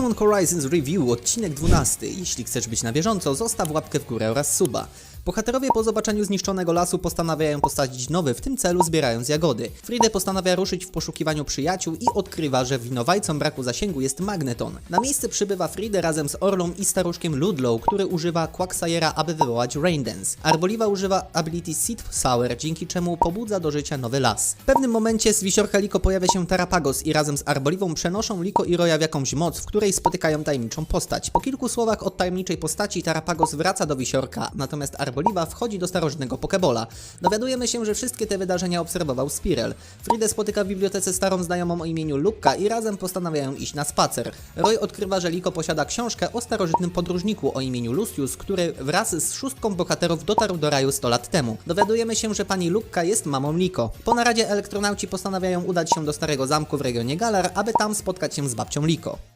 Pokémon Horizons Review, odcinek 12. Jeśli chcesz być na bieżąco, zostaw łapkę w górę oraz suba. Bohaterowie po zobaczeniu zniszczonego lasu postanawiają posadzić nowy w tym celu zbierając jagody. Friede postanawia ruszyć w poszukiwaniu przyjaciół i odkrywa, że winowajcą braku zasięgu jest Magneton. Na miejsce przybywa Friede razem z Orlą i staruszkiem Ludlow, który używa Quagsires, aby wywołać Rain Dance. Arboliwa używa ability Seed Sour, dzięki czemu pobudza do życia nowy las. W pewnym momencie z wisiorka Liko pojawia się Tarapagos i razem z Arboliwą przenoszą Liko i Roya w jakąś moc, w której spotykają tajemniczą postać. Po kilku słowach od tajemniczej postaci Tarapagos wraca do wisiorka, natomiast Arboliwa wchodzi do starożytnego Pokebola. Dowiadujemy się, że wszystkie te wydarzenia obserwował Spirel. Friede spotyka w bibliotece starą znajomą o imieniu Lukka i razem postanawiają iść na spacer. Roy odkrywa, że Liko posiada książkę o starożytnym podróżniku o imieniu Lucius, który wraz z szóstką bohaterów dotarł do raju 100 lat temu. Dowiadujemy się, że pani Lukka jest mamą Liko. Po naradzie elektronauci postanawiają udać się do starego zamku w regionie Galar, aby tam spotkać się z babcią Liko.